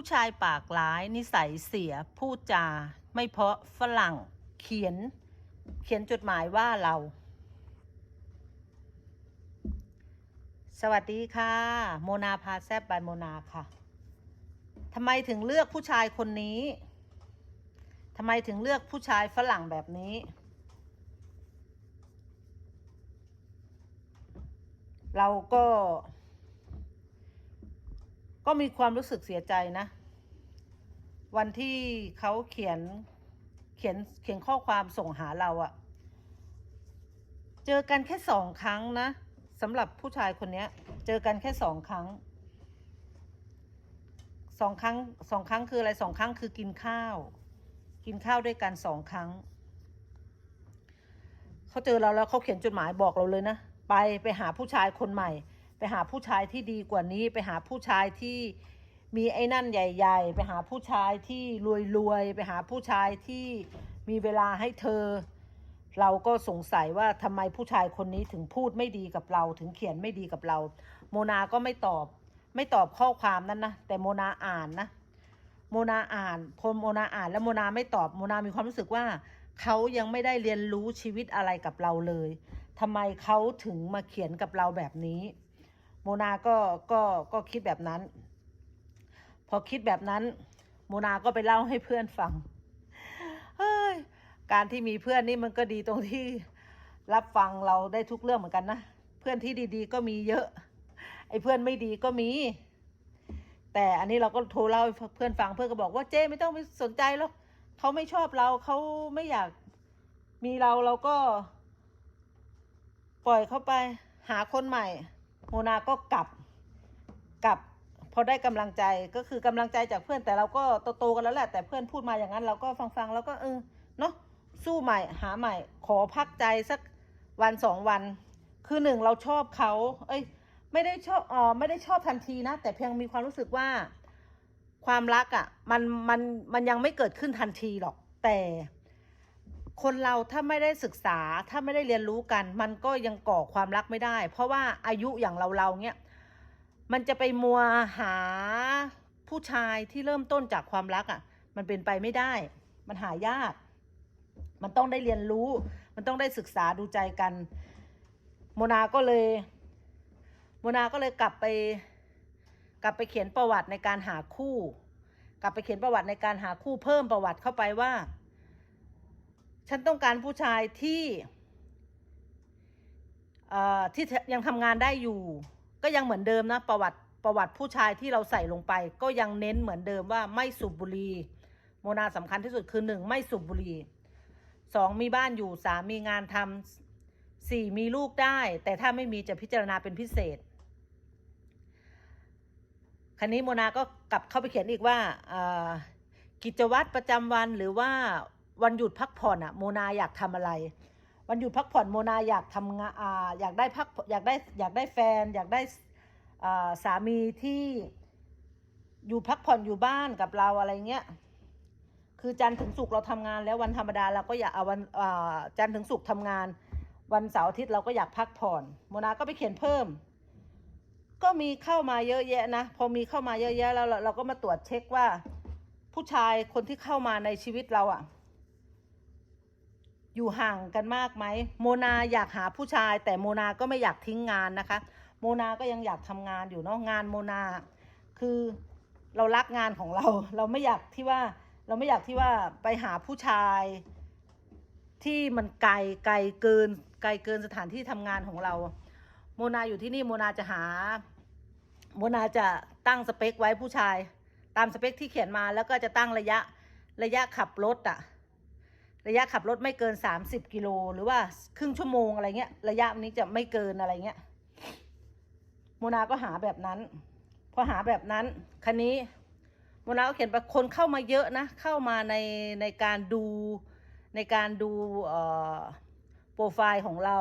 ผู้ชายปากร้ายนิสัยเสียพูดจา ไม่เพราะฝรั่งเขียน เขียนจดหมายว่าเรา สวัสดีค่ะ โมนาพาแซบบายโมนาค่ะทำไมถึงเลือกผู้ชายคนนี้ทำไมถึงเลือกผู้ชายฝรั่งแบบนี้ เราก็ ก็มีความรู้สึกเสียใจนะ วันที่เขาเขียนเขียนเขียนข้อความส่งหาเราอะเจอกันแค่สองครั้งนะสำหรับผู้ชายคนนี้เจอกันแค่สองครั้งสองครั้งสองครั้งคืออะไรสองครั้งคือกินข้าว กินข้าวด้วยกันสองครั้งเขาเจอเราแล้วเขาเขียนจดหมายบอกเราเลยนะ ไปไปหาผู้ชายคนใหม่ ไปหาผู้ชายที่ดีกว่านี้ ไปหาผู้ชายที่มีไอ้นั่นใหญ่ ๆ ไปหาผู้ชายที่รวยๆ ไปหาผู้ชายที่มีเวลาให้เธอ เราก็สงสัยว่าทำไมผู้ชายคนนี้ถึงพูดไม่ดีกับเรา ถึงเขียนไม่ดีกับเรา โมนาก็ไม่ตอบ ไม่ตอบข้อความนั้นนะ แต่โมนาอ่านนะ โมนาอ่านพอโมนาอ่าน แล้วโมนาไม่ตอบ โมนามีความรู้สึกว่าเขายังไม่ได้เรียนรู้ชีวิตอะไรกับเราเลยทำไมเขาถึงมาเขียนกับเราแบบนี้ โมนาก็ก็ก็คิดแบบนั้น พอคิดแบบนั้น โมนาก็ไปเล่าให้เพื่อนฟังเฮ้ยการที่มีเพื่อนนี่มันก็ดีตรงที่รับฟังเราได้ทุกเรื่องเหมือนกันนะเพื่อนที่ดี ๆ ก็มีเยอะ ไอ้เพื่อนไม่ดีก็มี แต่อันนี้เราก็โทรเล่าให้เพื่อนฟังเพื่อนก็บอกว่าเจ้ไม่ต้องไปสนใจหรอกเขาไม่ชอบเราเขาไม่อยากมีเราเราก็ ปล่อยเขาไปหาคนใหม่ โมนาก็กลับกลับ พอได้กำลังใจก็คือกำลังใจจากเพื่อนแต่เราก็โตๆกันแล้วแหละแต่เพื่อนพูดมาอย่างนั้น เราก็ฟังๆแล้วก็เออเนาะสู้ใหม่หาใหม่ ขอพักใจสักวันสองวัน คือหนึ่งเราชอบเขาเอ้ยไม่ได้ชอบอ๋อไม่ได้ชอบทันทีนะ แต่เพียงมีความรู้สึกว่า ความรักอะ่ะ มันมันมันยังไม่เกิดขึ้นทันทีหรอก แต่ คนเราถ้าไม่ได้ศึกษาถ้าไม่ได้เรียนรู้กัน มันก็ยังก่อความรักไม่ได้ เพราะว่าอายุอย่างเราเราเนี้ยมันจะไปมัวหาผู้ชายที่เริ่มต้นจากความรักอะ่ะ มันเป็นไปไม่ได้ มันหายาก มันต้องได้เรียนรู้ มันต้องได้ศึกษาดูใจกัน โมนาก็เลย โมนาก็เลยกลับไป กลับไปเขียนประวัติในการหาคู่ กลับไปเขียนประวัติในการหาคู่เพิ่มประวัติเข้าไปว่า ฉันต้องการผู้ชายที่ที่ยังทำงานได้อยู่ ก็ยังเหมือนเดิมนะประวัติประวัติผู้ชายที่เราใส่ลงไป ก็ยังเน้นเหมือนเดิมว่าไม่สูบบุหรี่โมนาสำคัญที่สุดคือหนึ่งไม่สูบบุหรี่สองมีบ้านอยู่สามมีงานทำสี่มีลูกได้ แต่ถ้าไม่มีจะพิจารณาเป็นพิเศษคันนี้โมนาก็กลับเข้าไปเขียนอีกว่ากิจวัตรประจำวันหรือว่า วันหยุดพักผ่อนอะโมนาอยากทำอะไร วันหยุดพักผ่อนโมนาอยากทำงานออยากได้พักอยากได้อยากได้แฟน อยากได้สามีที่อยู่พักผ่อนอยู่บ้านกับเราอะไรเงี้ยคือจันทร์ถึงศุกร์เราทำงานแล้ววันธรรมดาเราก็อยากเอาวันจันทร์ถึงศุกร์ทำงาน วันเสาร์อาทิตย์เราก็อยากพักผ่อน โมนาก็ไปเขียนเพิ่ม ก็มีเข้ามาเยอะแยะนะพอมีเข้ามาเยอะแยะแล้วเราก็มาตรวจเช็คว่า ผู้ชายคนที่เข้ามาในชีวิตเราอะ อยู่ห่างกันมากไหมโมนาอยากหาผู้ชาย แต่โมนาก็ไม่อยากทิ้งงานนะคะ โมนาก็ยังอยากทำงานอยู่เนาะงานโมนา คือเรารักงานของเรา เราไม่อยากที่ว่าเราไม่อยากที่ว่าไปหาผู้ชาย ที่มันไกลไกลเกิน ไกลเกินสถานที่ทำงานของเรา โมนาอยู่ที่นี่โมนาจะหา โมนาจะตั้งสเปคไว้ผู้ชาย ตามสเปคที่เขียนมาแล้วก็จะตั้งระยะระยะขับรถอะ ระยะขับรถไม่เกินสามสิบกิโลหรือว่าครึ่งชั่วโมงอะไรเงี้ย ระยะนี้จะไม่เกินอะไรเงี้ยโมนาก็หาแบบนั้น พอหาแบบนั้นคันนี้โมนาก็เขียนไปคนเข้ามาเยอะนะ เข้ามาในในการดูในการดูโปรไฟล์ของเรา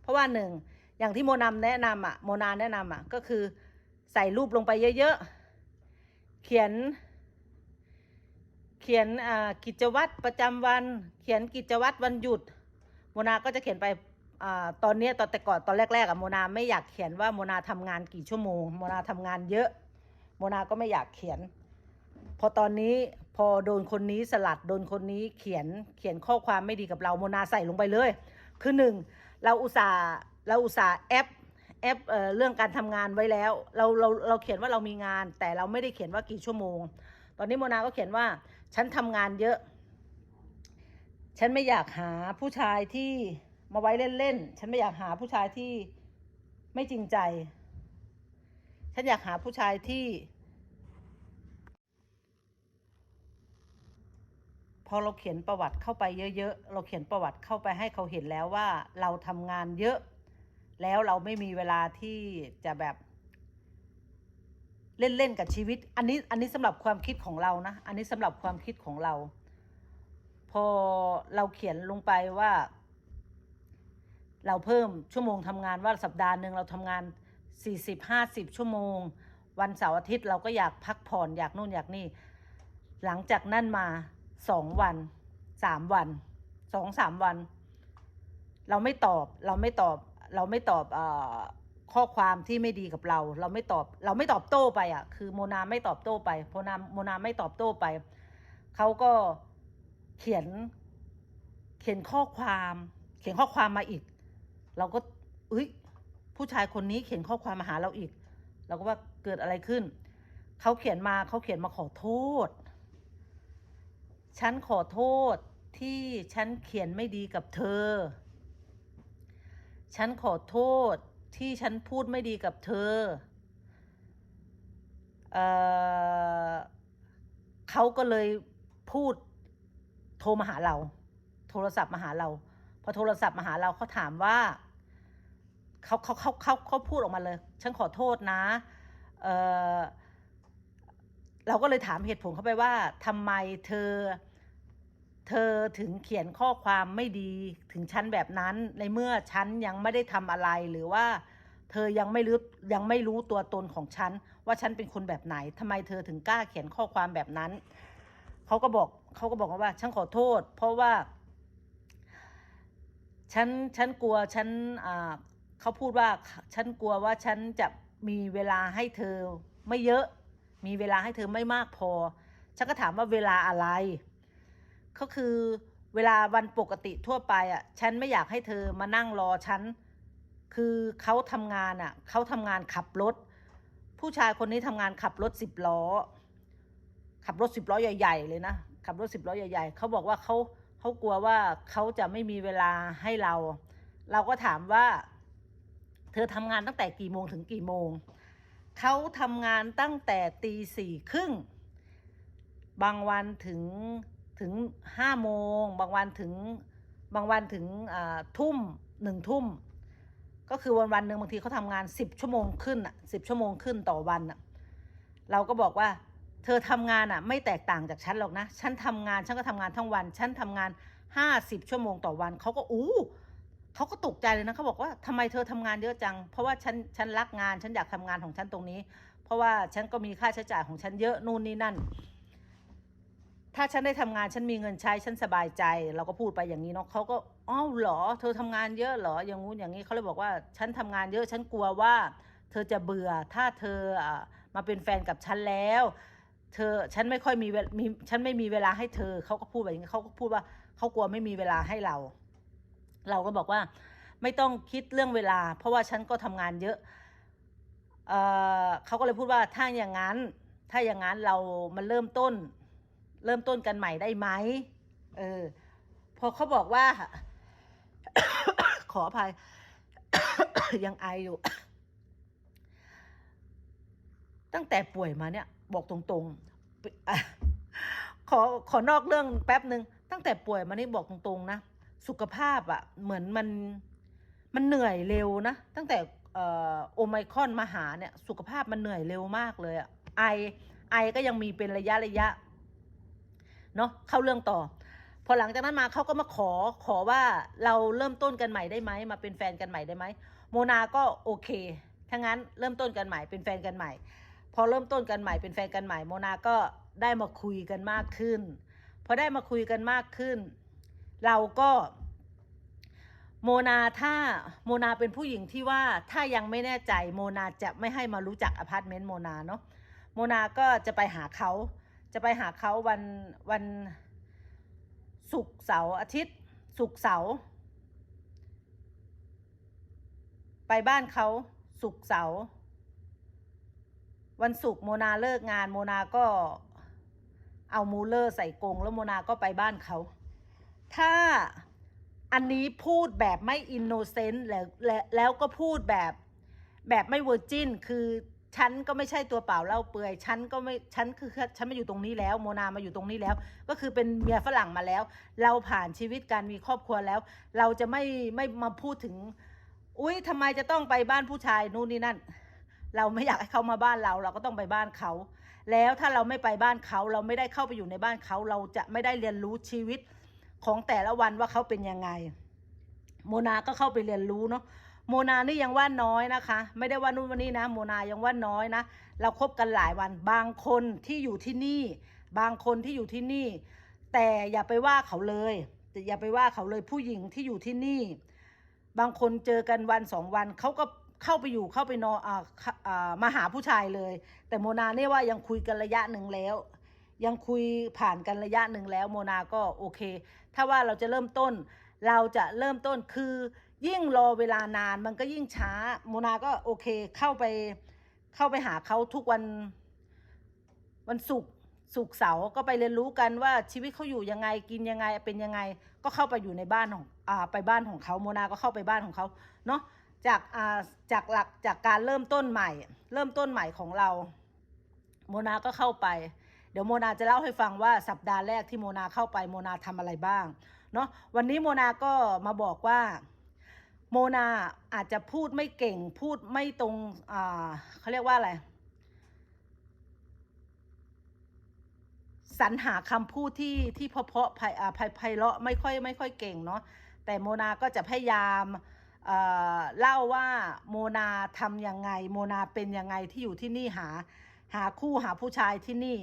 เพราะว่าหนึ่งอย่างที่โมนำแนะนำอะโมนาแนะนำอะก็คือใส่รูปลงไปเยอะๆ เขียน ขียนกิจวัตรประจำวัน เขียนกิจวัตรวันหยุด โมนาก็จะเขียนไปอตอนนี้ตอนแต่ก่อนตอนแรกๆอะโมนาไม่อยากเขียนว่าโมนาทำงานกี่ชั่วโมง โมนาทำงานเยอะ โมนาก็ไม่อยากเขียน พอตอนนี้พอโดนคนนี้สลัดโดนคนนี้เขียนเขียนข้อความไม่ดีกับเราโมนาใส่ลงไปเลย คือหนึ่งเราอุตส่าห์เราอุตส่าห์แอปแอปเอเรื่องการทำงานไว้แล้ว เราเราเราเขียนว่าเรามีงาน แต่เราไม่ได้เขียนว่ากี่ชั่วโมง ตอนนี้โมนาก็เขียนว่า ฉันทำงานเยอะ ฉันไม่อยากหาผู้ชายที่มาไว้เล่นๆ ฉันไม่อยากหาผู้ชายที่ไม่จริงใจ ฉันอยากหาผู้ชายที่ พอเราเขียนประวัติเข้าไปเยอะๆ เราเขียนประวัติเข้าไปให้เขาเห็นแล้วว่าเราทำงานเยอะ แล้วเราไม่มีเวลาที่จะแบบ เล่นๆกับชีวิต อันนี้อันนี้สำหรับความคิดของเรานะ อันนี้สำหรับความคิดของเรา พอเราเขียนลงไปว่า เราเพิ่มชั่วโมงทำงานว่าสัปดาห์หนึ่งเราทำงานสี่สิบห้าสิบชั่วโมง วันเสาร์อาทิตย์เราก็อยากพักผ่อนอยากนู่นอยากนี่ หลังจากนั้นมาสองวันสามวันสองสามวัน เราไม่ตอบเราไม่ตอบ เราไม่ตอบเออ ข้อความที่ไม่ดีกับเรา เราไม่ตอบ เราไม่ตอบโต้ไปอะ คือโมนาไม่ตอบโต้ไปโมนาโมนาไม่ตอบโต้ไป เขาก็เขียน เขียนข้อความ เขียนข้อความมาอีก เราก็เอ้ยผู้ชายคนนี้เขียนข้อความมาหาเราอีก เราก็ว่าเกิดอะไรขึ้น เขาเขียนมาเขาเขียนมาขอโทษ ฉันขอโทษที่ฉันเขียนไม่ดีกับเธอ ฉันขอโทษ ที่ฉันพูดไม่ดีกับเธอเออเขาก็เลยพูดโทรมาหาเรา โทรศัพท์มาหาเรา พอโทรศัพท์มาหาเราเขาถามว่าเขาเขาเขาเขาเขาพูดออกมาเลย ฉันขอโทษนะเออเราก็เลยถามเหตุผลเขาไปว่าทำไมเธอ เธอถึงเขียนข้อความไม่ดีถึงฉันแบบนั้น ในเมื่อฉันยังไม่ได้ทำอะไรหรือว่า เธอยังไม่รู้ยังไม่รู้ตัวตนของฉัน ว่าฉันเป็นคนแบบไหนทำไมเธอถึงกล้าเขียนข้อความแบบนั้นเขาก็บอกเขาก็บอกว่า ฉันขอโทษ เพราะว่า ฉันฉันกลัวฉันอ่าเขาพูดว่าฉันกลัวว่าฉันจะมีเวลาให้เธอไม่เยอะ มีเวลาให้เธอไม่มากพอ ฉันก็ถามว่าเวลาอะไร ก็คือเวลาวันปกติทั่วไปอะ ฉันไม่อยากให้เธอมานั่งรอฉัน คือเขาทำงานอะ เขาทำงานขับรถ ผู้ชายคนนี้ทำงานขับรถสิบล้อ ขับรถสิบล้อใหญ่ ๆ เลยนะ ขับรถสิบล้อใหญ่ ๆ เขาบอกว่าเขาเขากลัวว่าเขาจะไม่มีเวลาให้เรา เราก็ถามว่า เธอทำงานตั้งแต่กี่โมงถึงกี่โมง เขาทำงานตั้งแต่ตีสี่ครึ่ง บางวันถึง ถึงห้าโมง บางวันถึงบางวันถึงทุ่มหนึ่งทุ่ม ก็คือวันวันหนึ่งบางทีเขาทำงานสิบชั่วโมงขึ้นอะสิบชั่วโมงขึ้นต่อวันอะเราก็บอกว่าเธอทำงานอะ ไม่แตกต่างจากฉันหรอกนะ ฉันทำงานฉันก็ทำงานทั้งวัน ฉันทำงานห้าสิบชั่วโมงต่อวันเขาก็อู้เขาก็ตกใจเลยนะเขาบอกว่าทำไมเธอทำงานเยอะจัง เพราะว่าฉันฉันรักงานฉันอยากทำงานของฉันตรงนี้ เพราะว่าฉันก็มีค่าใช้จ่ายของฉันเยอะนู่นนี่นั่น ถ้าฉันได้ทำงานฉันมีเงินใช้ฉันสบายใจ เราก็พูดไปอย่างนี้เนาะเขาก็อ้าวเหรอ เธอทำงานเยอะเหรออย่างงู้นอย่างนี้เขาเลยบอกว่าฉันทำงานเยอะฉันกลัวว่า เธอจะเบื่อถ้าเธอมาเป็นแฟนกับฉันแล้ว เธอฉันไม่ค่อยมีเวลมีฉันไม่มีเวลาให้เธอเขาก็พูดแบบนี้เขาก็พูดว่าเขากลัวไม่มีเวลาให้เรา เราก็บอกว่าไม่ต้องคิดเรื่องเวลา เพราะว่าฉันก็ทำงานเยอะเอเขาก็เลยพูดว่าถ้าอย่างนั้น ถ้าอย่างนั้นเรามันเริ่มต้น เริ่มต้นกันใหม่ได้ไหมเออ พอเขาบอกว่า ขออภัย ยังไออยู่ ตั้งแต่ป่วยมาเนี่ย บอกตรงๆ ขอขอนอกเรื่องแป๊บหนึ่งตั้งแต่ป่วยมานี่บอกตรงๆนะสุขภาพอะ่ะ เหมือนมันมันเหนื่อยเร็วนะ ตั้งแต่โอไมคอนมาหาเนี่ย สุขภาพมันเหนื่อยเร็วมากเลยอะ่ะไอไอก็ยังมีเป็นระยะระยะ เนาะเข้าเรื่องต่อ พอหลังจากนั้นมาเขาก็มาขอขอว่าเราเริ่มต้นกันใหม่ได้ไหมมาเป็นแฟนกันใหม่ได้ไหมโมนาก็โอเคถ้างั้นเริ่มต้นกันใหม่เป็นแฟนกันใหม่ พอเริ่มต้นกันใหม่เป็นแฟนกันใหม่โมนาก็ได้มาคุยกันมากขึ้นพอได้มาคุยกันมากขึ้น เราก็โมนาถ้าโมนาเป็นผู้หญิงที่ว่าถ้ายังไม่แน่ใจโมนาจะไม่ให้มารู้จักอพาร์ตเมนต์โมนาเนาะโมนาก็จะไปหาเขา จะไปหาเขาวันวันศุกร์เสาร์อาทิตย์ศุกร์เสาร์ไปบ้านเขาศุกร์เสาร์วันศุกร์โมนาเลิกงานโมนาก็เอามูเลอร์ใส่กรงแล้วโมนาก็ไปบ้านเขา ถ้าอันนี้พูดแบบไม่อินโนเซนต์แล้วแล้วแล้วก็พูดแบบแบบไม่เวอร์จินคือ ฉันก็ไม่ใช่ตัวเปล่าเล่าเปื่อยฉันก็ไม่ฉันคือฉันมาอยู่ตรงนี้แล้ว โมนามาอยู่ตรงนี้แล้ว ก็คือเป็นเมียฝรั่งมาแล้ว เราผ่านชีวิตการมีครอบครัวแล้ว เราจะไม่ไม่มาพูดถึง อุ้ยทำไมจะต้องไปบ้านผู้ชายนู่นนี่นั่น เราไม่อยากให้เขามาบ้านเรา เราก็ต้องไปบ้านเขา แล้วถ้าเราไม่ไปบ้านเขา เราไม่ได้เข้าไปอยู่ในบ้านเขา เราจะไม่ได้เรียนรู้ชีวิตของแต่ละวันว่าเขาเป็นยังไง โมนาก็เข้าไปเรียนรู้เนาะ โมนานี่ยังว่าน้อยนะคะ ไม่ได้ว่านู่นวันนี้นะ โมนายังว่าน้อยนะ เราคบกันหลายวัน บางคนที่อยู่ที่นี่ บางคนที่อยู่ที่นี่ แต่อย่าไปว่าเขาเลยแต่อย่าไปว่าเขาเลยผู้หญิงที่อยู่ที่นี่ บางคนเจอกันวันสองวันเขาก็เข้าไปอยู่เข้าไปนอนอ่าอ่ามาหาผู้ชายเลย แต่โมนาเนี่ยว่ายังคุยกันระยะหนึ่งแล้ว ยังคุยผ่านกันระยะหนึ่งแล้ว โมนาก็โอเค ถ้าว่าเราจะเริ่มต้น เราจะเริ่มต้นคือ ยิ่งรอเวลานานมันก็ยิ่งช้าโมนาก็โอเคเข้าไปเข้าไปหาเขาทุกวันวันศุกร์ศุกร์เสาร์ก็ไปเรียนรู้กันว่าชีวิตเขาอยู่ยังไงกินยังไงเป็นยังไง ก็เข้าไปอยู่ในบ้านของอ่าไปบ้านของเขาโมนาก็เข้าไปบ้านของเขาเนาะจากอ่าจากหลักจากการเริ่มต้นใหม่ เริ่มต้นใหม่ของเรา โมนาก็เข้าไป เดี๋ยวโมนาจะเล่าให้ฟังว่าสัปดาห์แรกที่โมนาเข้าไปโมนาทำอะไรบ้างเนาะวันนี้โมนาก็มาบอกว่า โมนาอาจจะพูดไม่เก่งพูดไม่ตรงอ่าเขาเรียกว่าอะไรสรรหาคำพูดที่ที่เพาะๆไพาไพไพเราะไม่ค่อยไม่ค่อยเก่งเนาะแต่โมนาก็จะพยายามเอ่อเล่าว่าโมนาทำยังไง โมนาเป็นยังไงที่อยู่ที่นี่หา หาคู่หาผู้ชายที่นี่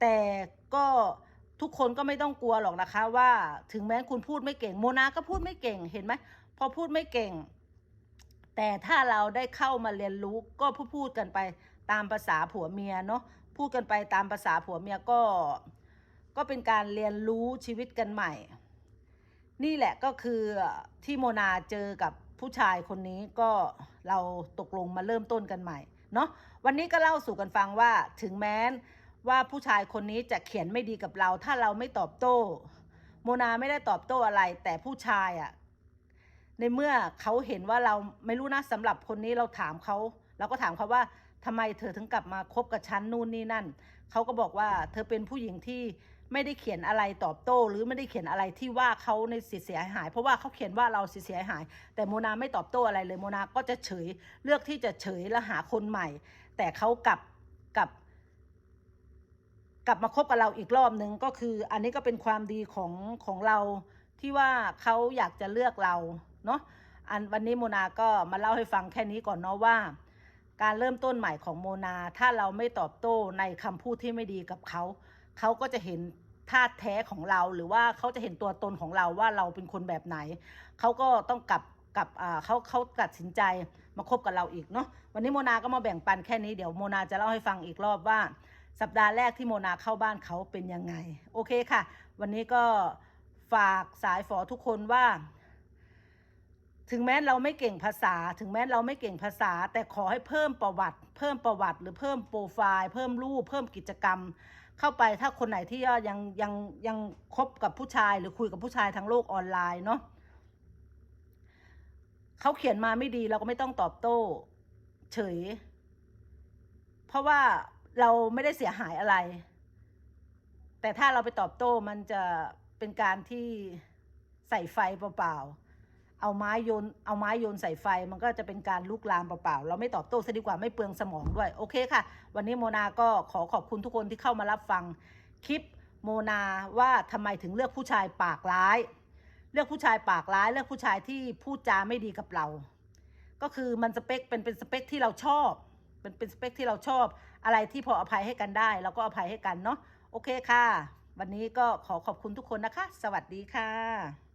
แต่ก็ทุกคนก็ไม่ต้องกลัวหรอกนะคะว่าถึงแม้คุณพูดไม่เก่ง โมนาก็พูดไม่เก่งเห็นไหม พอพูดไม่เก่ง แต่ถ้าเราได้เข้ามาเรียนรู้ก็พูดพูดกันไปตามภาษาผัวเมียเนาะพูดกันไปตามภาษาผัวเมียก็ ก็เป็นการเรียนรู้ชีวิตกันใหม่ นี่แหละก็คือที่โมนาเจอกับผู้ชายคนนี้ก็เราตกลงมาเริ่มต้นกันใหม่เนาะวันนี้ก็เล่าสู่กันฟังว่าถึงแม้ว่าผู้ชายคนนี้จะเขียนไม่ดีกับเรา ถ้าเราไม่ตอบโต้ โมนาไม่ได้ตอบโต้อะไร แต่ผู้ชายอะ่ะ ในเมื่อเขาเห็นว่าเราไม่รู้นะสำหรับคนนี้เราถามเขาเราก็ถามเขาว่าทำไมเธอถึงกลับมาคบกับฉันนู่นนี่นั่นเขาก็บอกว่าเธอเป็นผู้หญิงที่ไม่ได้เขียนอะไรตอบโต้ หรือไม่ได้เขียนอะไรที่ว่าเขาในเสียเสียหาย เพราะว่าเขาเขียนว่าเราเสียเสียหาย แต่โมนาไม่ตอบโต้อะไรเลยโมนาก็จะเฉยเลือกที่จะเฉยและหาคนใหม่ แต่เขากลับกลับ กลับมาคบกับเราอีกรอบนึงก็คือ อันนี้ก็เป็นความดีของของเราที่ว่าเขาอยากจะเลือกเรา เนาะอันวันนี้โมนาก็มาเล่าให้ฟังแค่นี้ก่อนเนาะว่า การเริ่มต้นใหม่ของโมนา ถ้าเราไม่ตอบโต้ในคำพูดที่ไม่ดีกับเขาเขาก็จะเห็นท่าแท้ของเราหรือว่าเขาจะเห็นตัวตนของเราว่าเราเป็นคนแบบไหน เขาก็ต้องกลับกับเขาเขาตัดสินใจมาคบกับเราอีกเนาะวันนี้โมนาก็มาแบ่งปันแค่นี้เดี๋ยวโมนาจะเล่าให้ฟังอีกรอบว่า สัปดาห์แรกที่โมนาเข้าบ้านเขาเป็นยังไง โอเคค่ะ วันนี้ก็ฝากสายฝอทุกคนว่า ถึงแม้เราไม่เก่งภาษา ถึงแม้เราไม่เก่งภาษา แต่ขอให้เพิ่มประวัติ เพิ่มประวัติ หรือเพิ่มโปรไฟล์เพิ่มรูป เพิ่มกิจกรรม เข้าไปถ้าคนไหนที่ยังยังยังคบกับผู้ชาย หรือคุยกับผู้ชายทางโลกออนไลน์เนาะเขาเขียนมาไม่ดีเราก็ไม่ต้องตอบโต้ เฉย เพราะว่าเราไม่ได้เสียหายอะไร แต่ถ้าเราไปตอบโต้มันจะเป็นการที่ใส่ไฟเปล่าๆ เอาไม้โยนเอาไม้โยนใส่ไฟ มันก็จะเป็นการลุกลามเปล่าๆ เราไม่ตอบโต้ซะดีกว่าไม่เปลืองสมองด้วย โอเคค่ะ วันนี้โมนาก็ขอขอบคุณทุกคนที่เข้ามารับฟังคลิปโมนาว่าทำไมถึงเลือกผู้ชายปากร้าย เลือกผู้ชายปากร้าย เลือกผู้ชายที่พูดจาไม่ดีกับเรา ก็คือมันสเปคเป็นเป็นสเปคที่เราชอบเป็นเป็นสเปคที่เราชอบอะไรที่พออภัยให้กันได้เราก็อภัยให้กันเนาะโอเคค่ะ วันนี้ก็ขอขอบคุณทุกคนนะคะ สวัสดีค่ะ